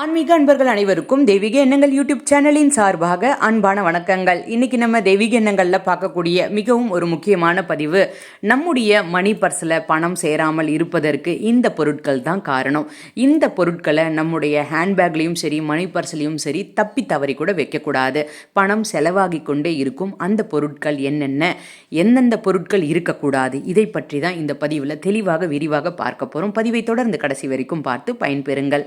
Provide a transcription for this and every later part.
ஆன்மீக அன்பர்கள் அனைவருக்கும் தெய்வீக எண்ணங்கள் யூடியூப் சேனலின் சார்பாக அன்பான வணக்கங்கள். இன்னைக்கு நம்ம தெய்வீக எண்ணங்களில் பார்க்கக்கூடிய மிகவும் ஒரு முக்கியமான பதிவு நம்முடைய மணி பர்ஸில் பணம் சேராமல் இருப்பதற்கு இந்த பொருட்கள் தான் காரணம். இந்த பொருட்களை நம்முடைய ஹேண்ட்பேக்லேயும் சரி மணி பர்ஸ்லேயும் சரி தப்பி தவறி கூட வைக்கக்கூடாது. பணம் செலவாகி கொண்டே இருக்கும். அந்த பொருட்கள் என்னென்ன எந்தெந்த பொருட்கள் இருக்கக்கூடாது இதை பற்றி தான் இந்த பதிவில் தெளிவாக விரிவாக பார்க்க போகிறோம் பதிவை தொடர்ந்து கடைசி வரைக்கும் பார்த்து பயன்பெறுங்கள்.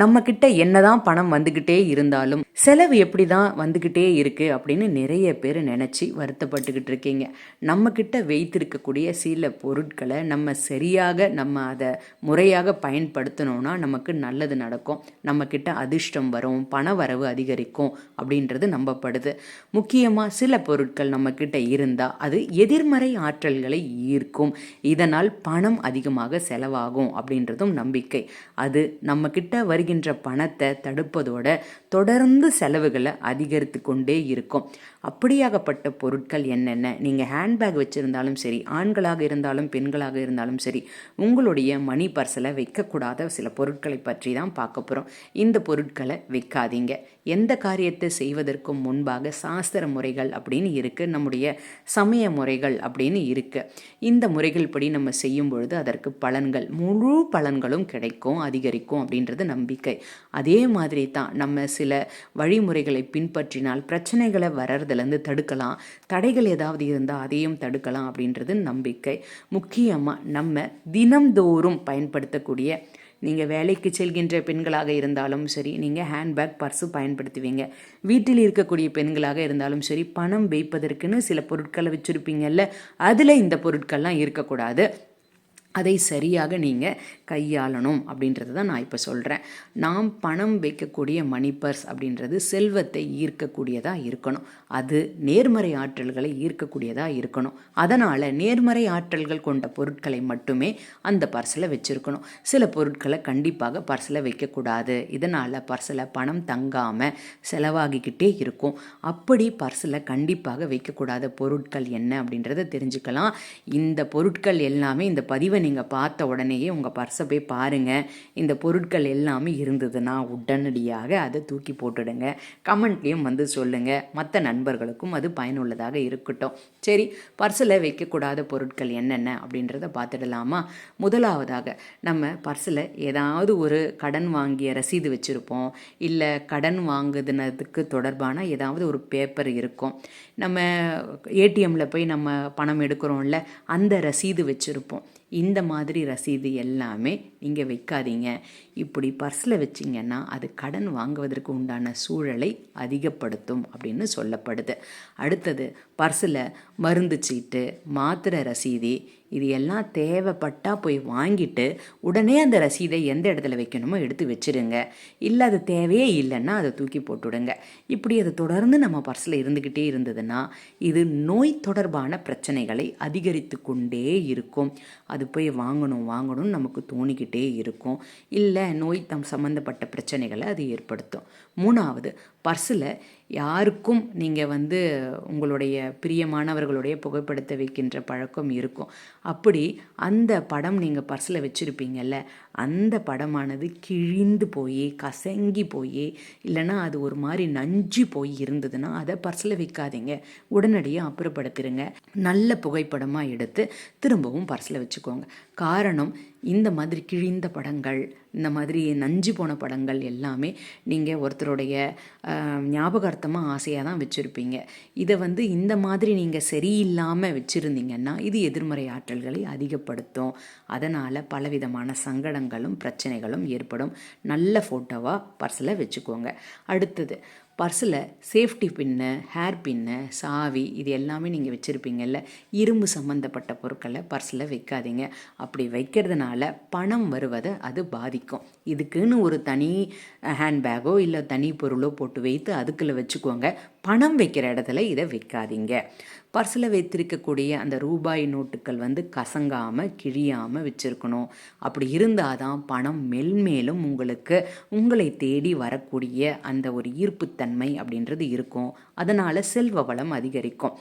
நம்ம கிட்ட என்னதான் பணம் வந்துக்கிட்டே இருந்தாலும் செலவு எப்படி தான் வந்துக்கிட்டே இருக்கு அப்படின்னு நிறைய பேர் நினச்சி வருத்தப்பட்டுக்கிட்டு இருக்கீங்க. நம்ம கிட்ட வைத்திருக்கக்கூடிய சில பொருட்களை நம்ம சரியாக நம்ம அதை முறையாக பயன்படுத்தினோன்னா நமக்கு நல்லது நடக்கும். நம்ம கிட்ட அதிர்ஷ்டம் வரும் பண வரவு அதிகரிக்கும் அப்படின்றது நம்பப்படுது. முக்கியமாக சில பொருட்கள் நம்ம கிட்ட இருந்தால் அது எதிர்மறை ஆற்றல்களை ஈர்க்கும். இதனால் பணம் அதிகமாக செலவாகும் அப்படின்றதும் நம்பிக்கை. அது நம்ம கிட்ட வருகின்ற பணத்தை தடுப்பதோட தொடர்ந்து செலவுகளை அதிகரித்து கொண்டே இருக்கும். அப்படியாகப்பட்ட பொருட்கள் என்னென்ன? நீங்கள் ஹேண்ட்பேக் வச்சுருந்தாலும் சரி ஆண்களாக இருந்தாலும் பெண்களாக இருந்தாலும் சரி உங்களுடைய மணி பர்ஸில் வைக்கக்கூடாத சில பொருட்களை பற்றி தான் பார்க்க போகிறோம் இந்த பொருட்களை வைக்காதீங்க. எந்த காரியத்தை செய்வதற்கும் முன்பாக சாஸ்திர முறைகள் அப்படின்னு இருக்குது நம்முடைய சமய முறைகள் அப்படின்னு இருக்குது இந்த முறைகள் படி நம்ம செய்யும் பொழுது அதற்கு பலன்கள் முழு பலன்களும் கிடைக்கும் அதிகரிக்கும் அப்படின்றது நம்பிக்கை. அதே மாதிரி தான் நம்ம சில வழிமுறைகளை பின்பற்றினால் பிரச்சனைகளை இருந்து தடுக்கலாம். தடைகள் ஏதாவது இருந்தால் அதையும் தடுக்கலாம் அப்படின்றது நம்பிக்கை. முக்கியமாக நம்ம தினம்தோறும் பயன்படுத்தக்கூடிய நீங்கள் வேலைக்கு செல்கின்ற பெண்களாக இருந்தாலும் சரி நீங்கள் ஹேண்ட்பேக் பர்ஸு பயன்படுத்துவீங்க. வீட்டில் இருக்கக்கூடிய பெண்களாக இருந்தாலும் சரி பணம் வைப்பதற்குன்னு சில பொருட்களை வச்சுருப்பீங்கல்ல அதில் இந்த பொருட்கள்லாம் இருக்கக்கூடாது. அதை சரியாக நீங்கள் கையாளணும் அப்படின்றது தான் நான் இப்போ சொல்கிறேன் நாம் பணம் வைக்கக்கூடிய மணி பர்ஸ் அப்படின்றது செல்வத்தை ஈர்க்கக்கூடியதாக இருக்கணும். அது நேர்மறை ஆற்றல்களை ஈர்க்கக்கூடியதாக இருக்கணும். அதனால் நேர்மறை ஆற்றல்கள் கொண்ட பொருட்களை மட்டுமே அந்த பர்ஸில் வச்சுருக்கணும். சில பொருட்களை கண்டிப்பாக பர்ஸில் வைக்கக்கூடாது. இதனால் பர்ஸில் பணம் தங்காமல் செலவாகிக்கிட்டே இருக்கும். அப்படி பர்ஸில் கண்டிப்பாக வைக்கக்கூடாத பொருட்கள் என்ன அப்படின்றத தெரிஞ்சுக்கலாம். இந்த பொருட்கள் எல்லாமே இந்த பதிவை நீங்கள் பார்த்த உடனேயே உங்கள் பர்ஸை போய் பாருங்கள் இந்த பொருட்கள் எல்லாமே இருந்ததுன்னா உடனடியாக அதை தூக்கி போட்டுடுங்க. கமெண்ட்லேயும் வந்து சொல்லுங்கள் மற்ற நண்பர்களுக்கும் அது பயனுள்ளதாக இருக்கட்டும். சரி பர்ஸில் வைக்கக்கூடாத பொருட்கள் என்னென்ன அப்படின்றத பார்த்துடலாமா? முதலாவதாக நம்ம பர்ஸில் ஏதாவது ஒரு கடன் வாங்கிய ரசீது வச்சுருப்போம். இல்லை கடன் வாங்குதுனதுக்கு தொடர்பான ஏதாவது ஒரு பேப்பர் இருக்கும். நம்ம ஏடிஎம்மில் போய் நம்ம பணம் எடுக்கிறோம்ல அந்த ரசீது வச்சுருப்போம். இந்த மாதிரி ரசீது எல்லாமே நீங்கள் வைக்காதீங்க. இப்படி பர்ஸில் வச்சிங்கன்னா அது கடன் வாங்குவதற்கு உண்டான சூழலை அதிகப்படுத்தும் அப்படின்னு சொல்லப்படுது. அடுத்தது பர்ஸில் மருந்து சீட்டு மாத்திரை ரசீதி இது எல்லாம் தேவைப்பட்டால் போய் வாங்கிட்டு உடனே அந்த ரசீதை எந்த இடத்துல வைக்கணுமோ எடுத்து வச்சுருங்க. இல்லை அது தேவையே இல்லைன்னா அதை தூக்கி போட்டுவிடுங்க இப்படி அது தொடர்ந்து நம்ம பர்ஸில் இருந்துக்கிட்டே இருந்ததுன்னா இது நோய் தொடர்பான பிரச்சனைகளை அதிகரித்து கொண்டே இருக்கும். அது போய் வாங்கணும் வாங்கணும்னு நமக்கு தோணிக்கிட்டே இருக்கும். இல்லை நோய் தம் சம்மந்தப்பட்ட பிரச்சனைகளை அது ஏற்படுத்தும். மூணாவது பர்ஸில் யாருக்கும் நீங்கள் வந்து உங்களுடைய பிரியமானவர்களுடைய புகைப்படுத்த வைக்கின்ற பழக்கம் இருக்கும். அப்படி அந்த படம் நீங்கள் பர்ஸில் வச்சுருப்பீங்கல்ல அந்த படமானது கிழிந்து போய் கசங்கி போய் இல்லைன்னா அது ஒரு மாதிரி நஞ்சு போய் இருந்ததுன்னா அதை பர்ஸில் வைக்காதீங்க. உடனடியாக அப்புறப்படுத்திடுங்க நல்ல புகைப்படமாக எடுத்து திரும்பவும் பர்ஸில் வச்சுக்கோங்க. காரணம் இந்த மாதிரி கிழிந்த படங்கள் இந்த மாதிரி நஞ்சு போன படங்கள் எல்லாமே நீங்கள் ஒருத்தருடைய ஞாபகார்த்தமாக ஆசையாக தான் வச்சுருப்பீங்க. இதை வந்து இந்த மாதிரி நீங்கள் சரியில்லாமல் வச்சுருந்தீங்கன்னா இது எதிர்மறை ஆற்றல்களை அதிகப்படுத்தும். அதனால் பலவிதமான சங்கடங்களும் பிரச்சனைகளும் ஏற்படும். நல்ல ஃபோட்டோவாக பர்ஸில் வச்சுக்கோங்க. அடுத்தது பர்ஸில் சேஃப்டி பின்னு ஹேர் பின்னு சாவி இது எல்லாமே நீங்கள் வச்சுருப்பீங்கல்ல இரும்பு சம்மந்தப்பட்ட பொருட்களை பர்ஸில் வைக்காதீங்க. அப்படி வைக்கிறதுனால பணம் வருவதை அது பாதிக்கும். இதுக்குன்னு ஒரு தனி ஹேண்ட்பேக்கோ இல்லை தனி பொருளோ போட்டு வைத்து அதுக்குள்ளே வச்சுக்கோங்க. பணம் வைக்கிற இடத்துல இதை வைக்காதீங்க. பர்ஸில் வைத்திருக்கக்கூடிய அந்த ரூபாய் நோட்டுகள் வந்து கசங்காமல் கிழியாமல் வச்சுருக்கணும். அப்படி இருந்தால் தான் பணம் மெல்மேலும் உங்களுக்கு உங்களை தேடி வரக்கூடிய அந்த ஒரு ஈர்ப்புத்தன்மை அப்படின்றது இருக்கும். அதனால் செல்வ வளம் அதிகரிக்கும்.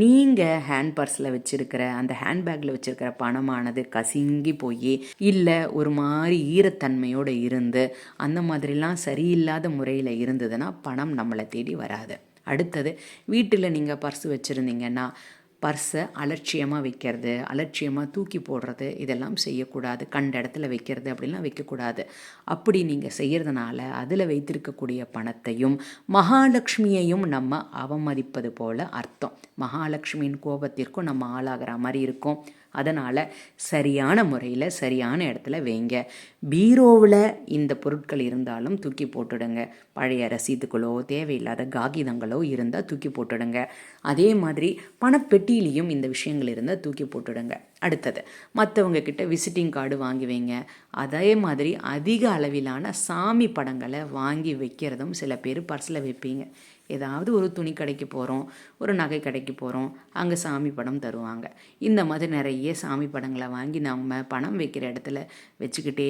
நீங்கள் ஹேண்ட் பர்ஸில் வச்சுருக்கிற அந்த ஹேண்ட்பேக்கில் வச்சுருக்கிற பணமானது கசிங்கி போய் இல்லை ஒரு மாதிரி ஈரத்தன்மையோடு இருந்து அந்த மாதிரிலாம் சரியில்லாத முறையில் இருந்ததுன்னா பணம் நம்மளை தேடி வராது. அடுத்தது வீட்டில் நீங்கள் பர்ஸ் வச்சுருந்தீங்கன்னா பர்ஸை அலட்சியமாக வைக்கிறது அலட்சியமாக தூக்கி போடுறது இதெல்லாம் செய்யக்கூடாது. கண்ட இடத்துல வைக்கிறது அப்படிலாம் வைக்கக்கூடாது. அப்படி நீங்கள் செய்கிறதுனால அதில் வைத்திருக்கக்கூடிய பணத்தையும் மகாலட்சுமியையும் நம்ம அவமதிப்பது போல் அர்த்தம். மகாலட்சுமியின் கோபத்திற்கும் நம்ம ஆளாகிற மாதிரி இருக்கும். அதனால் சரியான முறையில் சரியான இடத்துல வைங்க. பீரோவில் இந்த பொருட்கள் இருந்தாலும் தூக்கி போட்டுடுங்க. பழைய ரசீதுகளோ தேவையில்லாத காகிதங்களோ இருந்தால் தூக்கி போட்டுடுங்க. அதே மாதிரி பணப்பெட்டியிலையும் இந்த விஷயங்கள் இருந்தால் தூக்கி போட்டுடுங்க. அடுத்தது மற்றவங்க கிட்ட விசிட்டிங் கார்டு வாங்கி வைங்க. அதே மாதிரி அதிக அளவிலான சாமி படங்களை வாங்கி வைக்கிறதும் சில பேர் பர்ஸில் வைப்பீங்க. ஏதாவது ஒரு துணி கடைக்கு போகிறோம் ஒரு நகை கடைக்கு போகிறோம் அங்கே சாமி படம் தருவாங்க. இந்த மாதிரி நிறைய சாமி படங்களை வாங்கி நம்ம பணம் வைக்கிற இடத்துல வச்சுக்கிட்டே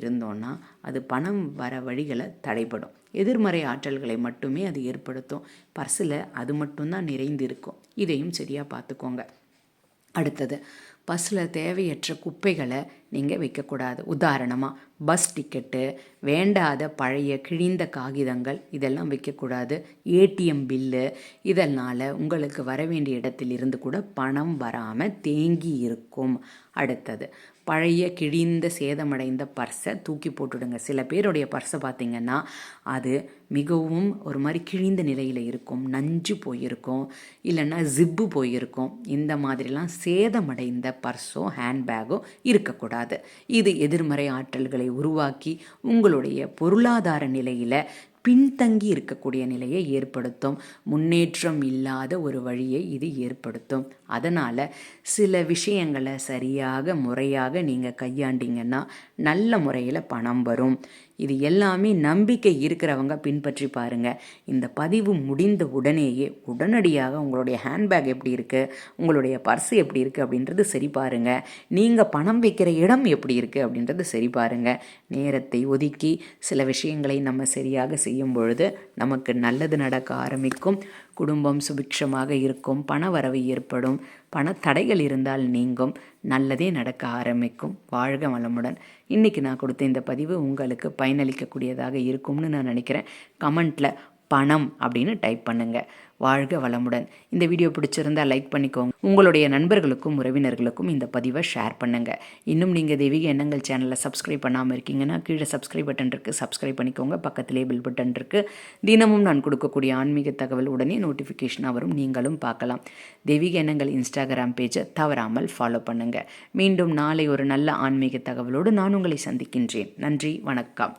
இருந்தோன்னா அது பணம் வர வழிகளை தடைப்படும் எதிர்மறை ஆற்றல்களை மட்டுமே அது ஏற்படுத்தும். பர்சில் அது மட்டும்தான் நிறைந்து இருக்கும் இதையும் சரியாக பார்த்துக்கோங்க. அடுத்தது பஸ்ஸில் தேவையற்ற குப்பைகளை நீங்கள் வைக்கக்கூடாது. உதாரணமாக பஸ் டிக்கெட்டு வேண்டாத பழைய கிழிந்த காகிதங்கள் இதெல்லாம் வைக்கக்கூடாது. ஏடிஎம் பில்லு இதனால் உங்களுக்கு வர வேண்டிய இடத்தில் இருந்து கூட பணம் வராமல் தேங்கி இருக்கும். அடுத்தது பழைய கிழிந்த சேதமடைந்த பர்ஸை தூக்கி போட்டுடுங்க. சில பேருடைய பர்ஸை பார்த்திங்கன்னா அது மிகவும் ஒரு மாதிரி கிழிந்த நிலையில் இருக்கும். நஞ்சு போயிருக்கும். இல்லைன்னா ஜிப்பு போயிருக்கும். இந்த மாதிரிலாம் சேதமடைந்த பர்ஸோ ஹேண்ட்பேக்கோ இருக்கக்கூடாது. இது எதிர்மறை ஆற்றல்களை உருவாக்கி உங்களுடைய பொருளாதார நிலையில் பின்தங்கி இருக்கக்கூடிய நிலையை ஏற்படுத்தும். முன்னேற்றம் இல்லாத ஒரு வழியை இது ஏற்படுத்தும். அதனால் சில விஷயங்களை சரியாக முறையாக நீங்கள் கையாண்டிங்கன்னா நல்ல முறையில் பணம் வரும். இது எல்லாமே நம்பிக்கை இருக்கிறவங்க பின்பற்றி பாருங்கள் இந்த பதிவு முடிந்த உடனேயே உடனடியாக உங்களுடைய ஹேண்ட்பேக் எப்படி இருக்குது உங்களுடைய பர்ஸ் எப்படி இருக்குது அப்படின்றது சரி பாருங்கள் நீங்கள் பணம் வைக்கிற இடம் எப்படி இருக்குது அப்படின்றது சரி பாருங்கள் நேரத்தை ஒதுக்கி சில விஷயங்களை நம்ம சரியாக செய்யும் பொழுது நமக்கு நல்லது நடக்க ஆரம்பிக்கும். குடும்பம் சுபிக்ஷமாக இருக்கும். பண வரவு ஏற்படும். பண தடைகள் இருந்தால் நீங்கும். நல்லதே நடக்க ஆரம்பிக்கும். வாழ்க வளமுடன். இன்றைக்கி நான் கொடுத்த இந்த பதிவு உங்களுக்கு பயனளிக்கக்கூடியதாக இருக்கும்னு நான் நினைக்கிறேன். கமெண்ட்டில் பணம் அப்படின்னு டைப் பண்ணுங்கள் வாழ்க வளமுடன். இந்த வீடியோ பிடிச்சிருந்தால் லைக் பண்ணிக்கோங்க. உங்களுடைய நண்பர்களுக்கும் உறவினர்களுக்கும் இந்த பதிவை ஷேர் பண்ணுங்கள் இன்னும் நீங்கள் தெய்வீக எண்ணங்கள் சேனலில் சப்ஸ்கிரைப் பண்ணாமல் இருக்கீங்கன்னா கீழே சப்ஸ்கிரைப் பட்டன் இருக்குது சப்ஸ்கிரைப் பண்ணிக்கோங்க. பக்கத்திலே பில் பட்டன் இருக்குது தினமும் நான் கொடுக்கக்கூடிய ஆன்மீக தகவல் உடனே நோட்டிஃபிகேஷனாக வரும். நீங்களும் பார்க்கலாம். தெய்வீக எண்ணங்கள் இன்ஸ்டாகிராம் பேஜை தவறாமல் ஃபாலோ பண்ணுங்கள் மீண்டும் நாளை ஒரு நல்ல ஆன்மீக தகவலோடு நான் உங்களை சந்திக்கின்றேன். நன்றி வணக்கம்.